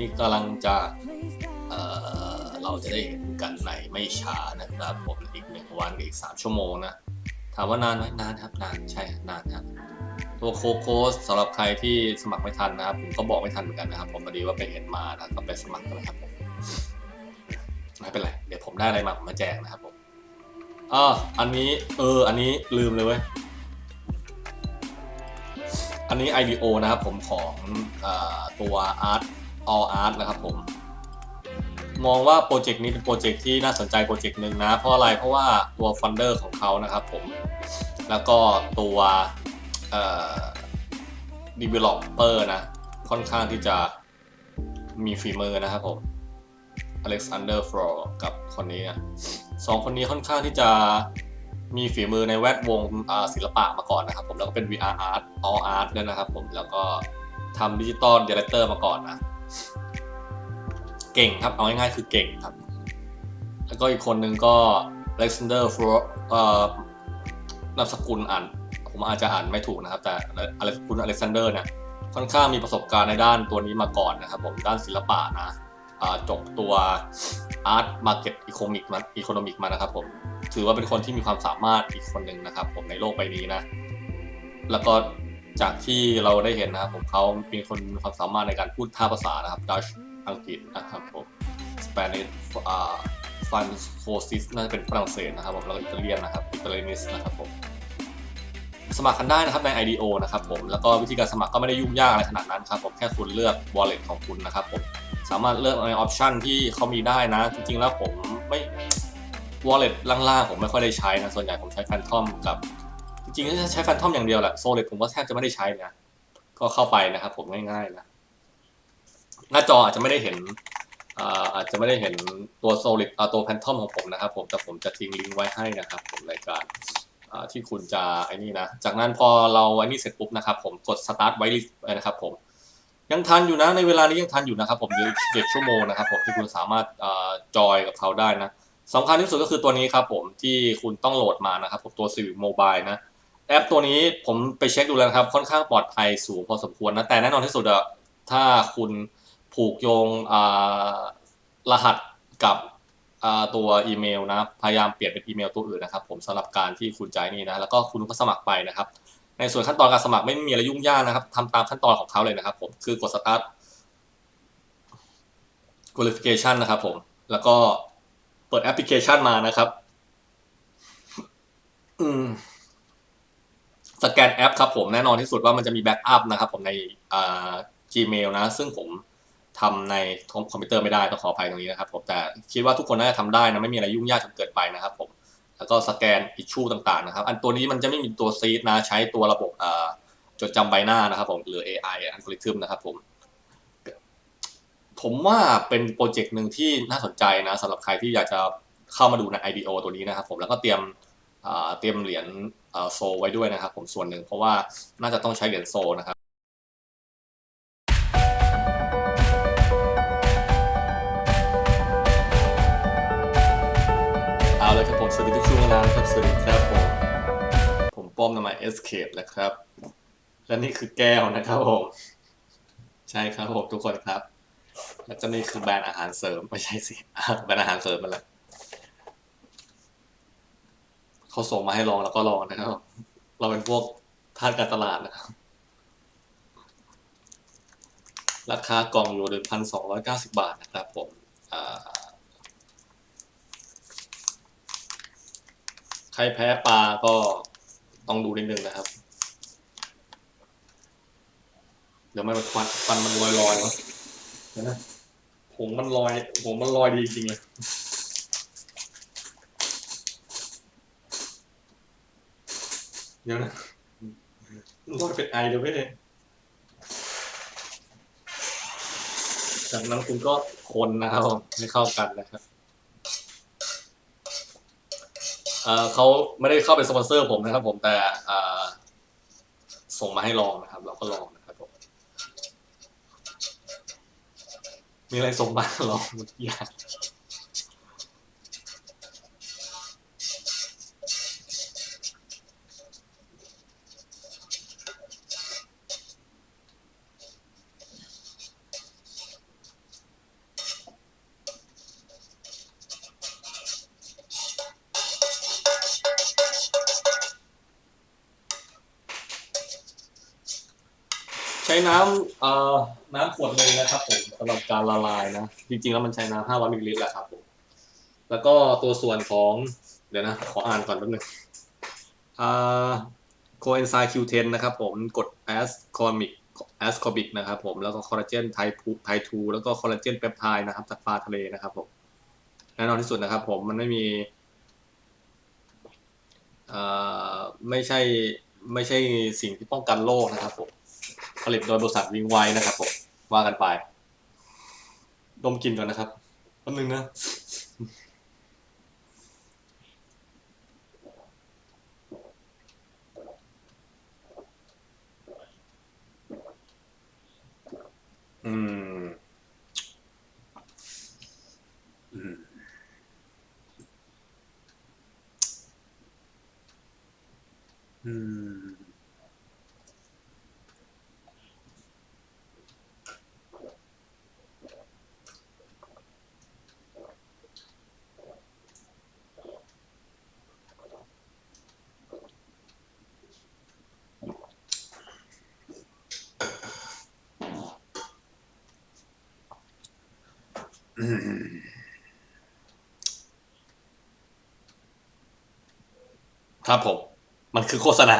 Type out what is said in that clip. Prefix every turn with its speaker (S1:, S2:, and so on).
S1: นี่กำลังจะเเราจะได้เห็นกันในไม่ช้านะครับผมอีกหนึ่งวันอีกสามชั่วโมงนะ ถามว่านานไหมนานครับนานใช่นานครับตัวโคโค้สสำหรับใครที่สมัครไม่ทันนะครับผมก็บอกไม่ทันเหมือนกันนะครับ ผมพอดีว่าไปเห็นมานะก็ไปสมัครกันนะครับผมไม่เป็นไรเดี๋ยวผมได้อะไรมาผมมาแจกนะครับผมอ่าอันนี้เอออันนี้ลืมเลยเว้ยอันนี้ IDO นะครับผมของอตัว Art All Art นะครับผม มองว่าโปรเจกต์นี้เป็นโปรเจกต์ที่น่าสนใจโปรเจกต์หนึ่งนะ เพราะอะไรเพราะว่าตัวฟันเดอร์ของเขานะครับผม แล้วก็ตัวเอ่อ developer นะ ค่อนข้างที่จะมีฝีมือนะครับผม Alexander f l o r กับคนนี้นะสองคนนี้ค่อนข้างที่จะมีฝีมือในแวดวงศิลปะมาก่อนนะครับผมแล้วก็เป็น VR art all art ด้วยนะครับผมแล้วก็ทำดิจิตอลเดีเลเตอร์มาก่อนนะ เก่งครับ เอาง่ายๆคือเก่งครับ แล้วก็อีกคนนึงก็ Alexander f l o r เอ่อนามสกุลอ่าน ผมอาจจะอ่านไม่ถูกนะครับ แต่อเล็กคุณอเล็กซานเดอร์เนี่ยค่อนข้างมีประสบการณ์ในด้านตัวนี้มาก่อนนะครับ ผมด้านศิลปะนะจบตัว Art Market Economic มา Economic มานะครับผมถือว่าเป็นคนที่มีความสามารถอีกคนหนึ่งนะครับ ผมในโลกใบนี้นะ แล้วก็ จากที่เราได้เห็นนะครับผมเขาเป็นคนมีความสามารถในการพูดท่าภาษานะครับ Dutch อังกฤษนะครับผม Spanish อ่า Francosis น่าจะเป็นฝรั่งเศสนะครับผมแล้วก็อิตาเลียนนะครับอิตาเลียนิสนะครับผมสมัครกันได้นะครับใน IDO นะครับผมแล้วก็วิธีการสมัครก็ไม่ได้ยุ่งยากอะไรขนาดนั้นครับผมแค่คุณเลือก wallet ของคุณนะครับผมสามารถเลือกในออปชันที่เขามีได้นะ จริงๆแล้วผมไม่ wallet ล่างๆ ผมไม่ค่อยได้ใช้นะ ส่วนใหญ่ผมใช้ Phantom กับ จริงๆก็จะใช้ Phantom อย่างเดียวแหละ Solid ผมก็แทบจะไม่ได้ใช้นะ ก็เข้าไปนะครับผมง่ายๆนะ หน้าจออาจจะไม่ได้เห็นอาจจะไม่ได้เห็นตัว Solid อ่าตัว Phantom ของผมนะครับผมแต่ผมจะทิ้งลิงก์ไว้ให้นะครับผมรายการที่คุณจะไอ้นี่นะ จากนั้นพอเราไอ้นี่เสร็จปุ๊บนะครับผมกด start ไว้เลยนะครับผมยังทันอยู่นะในเวลานี้ยังทันอยู่นะครับผมเหลืออีกเจ็ดชั่วโมงนะครับผมที่คุณสามารถอจอยกับเขาได้นะสำคัญที่สุดก็คือตัวนี้ครับผมที่คุณต้องโหลดมานะครับผมตัว Civic Mobile นะ แอปตัวนี้ผมไปเช็คดูแล้วครับ ค่อนข้างปลอดภัยสูงพอสมควรนะ แต่แน่นอนที่สุดอะถ้าคุณผูกโยงอ่ารหัสกับอ่าตัวอีเมลนะ พยายามเปลี่ยนเป็นอีเมลตัวอื่นนะครับ ผมสำหรับการที่คุณจ่ายนี่นะ แล้วก็คุณก็สมัครไปนะครับ ในส่วนขั้นตอนการสมัครไม่มีอะไรยุ่งยากนะครับทำตามขั้นตอนของเขาเลยนะครับ ผมคือกด start qualification นะครับผม แล้วก็เปิดแอปพลิเคชันมานะครับ อืม สแกนแอปครับผมแน่นอนที่สุดว่ามันจะมีแบ็กอัพนะครับผมในอ่า Gmail นะ ซึ่งผมทำในคอมพิวเตอร์ไม่ได้ต้องขออภัยตรงนี้นะครับผมแต่คิดว่าทุกคนน่าจะทำได้นะไม่มีอะไรยุ่งยากจนเกินไปนะครับผมแล้วก็สแกนอิชชูต่างๆนะครับ อันตัวนี้มันจะไม่มีตัวซีดนะใช้ตัวระบบอ่าจดจำใบหน้านะครับผมหรือ AI อัลกอริทึมนะครับผมผมว่าเป็นโปรเจกต์หนึ่งที่น่าสนใจนะสำหรับใครที่อยากจะเข้ามาดูใน IDO ตัวนี้นะครับผมแล้วก็เตรียมอ่าเตรียมเหรียญ โซไว้ด้วยนะครับ ผมส่วนหนึ่งเพราะว่าน่าจะต้องใช้เหรียญโซนะครับเอาเลยครับผมสวัสดีทุกช่วงเวลาครับสวัสดีครับผมผมป้อมนามาย Escape นะครับ และนี่คือแก้วนะครับผมใช่ครับผมทุกคนครับ แล้วก็นี่คือแบรนด์อาหารเสริมไม่ใช่สิแบรนด์อาหารเสริมมันแหละ เขาส่งมาให้ลองแล้วก็ลองนะครับ เราเป็นพวกทาสการตลาดนะครับ ราคากล่องอยู่หนึ่งพันสองร้อยเก้าสิบาทนะครับผมอ่าใครแพ้ปลาก็ต้องดูนิดนึงนะครับ เดี๋ยวมันควันฟันมันลอยลอยวะเดี๋ยวนะผงมันลอยผงมันลอยดีจริงเลย เดี๋ยวนะลอยเป็นไอเดี๋ยวไม่ได้จากนั้นคุณก็คนนะครับผมให้เข้ากันนะครับเขาไม่ได้เข้าเป็นสปอนเซอร์ผมนะครับ ผมแต่ส่งมาให้ลองนะครับ เราก็ลองนะครับผมมีอะไรส่งมาลองหมดทุกอย่าง ช้น้ำเอ่อน้ำขวดหนึ่งนะครับผมสำหรับการละลายนะ จริงๆแล้วมันใช้น้ำ500มิลลิลิตรแหละครับผมแล้วก็ตัวส่วนของเดี๋ยวนะ ขออ่านก่อนแป๊บนึงอ่าโคเอนไซม์ Q10 นะครับผมกดแอสคอมิกแอสคอบิกนะครับผมแล้วก็คอลลาเจนไทพูไททูแล้วก็คอลลาเจนเปปไทด์นะครับจากปลาทะเลนะครับผมแน่นอนที่สุดนะครับผมมันไม่มีเอ่อไม่ใช่ไม่ใช่สิ่งที่ป้องกันโรคนะครับผม ลิตโดยบริษัทวิงไว้นะครับผมว่ากันไป ดมกลินก่อนนะครับแป๊บนึงนะอืม อืม อืม ครับผม มันคือโฆษณา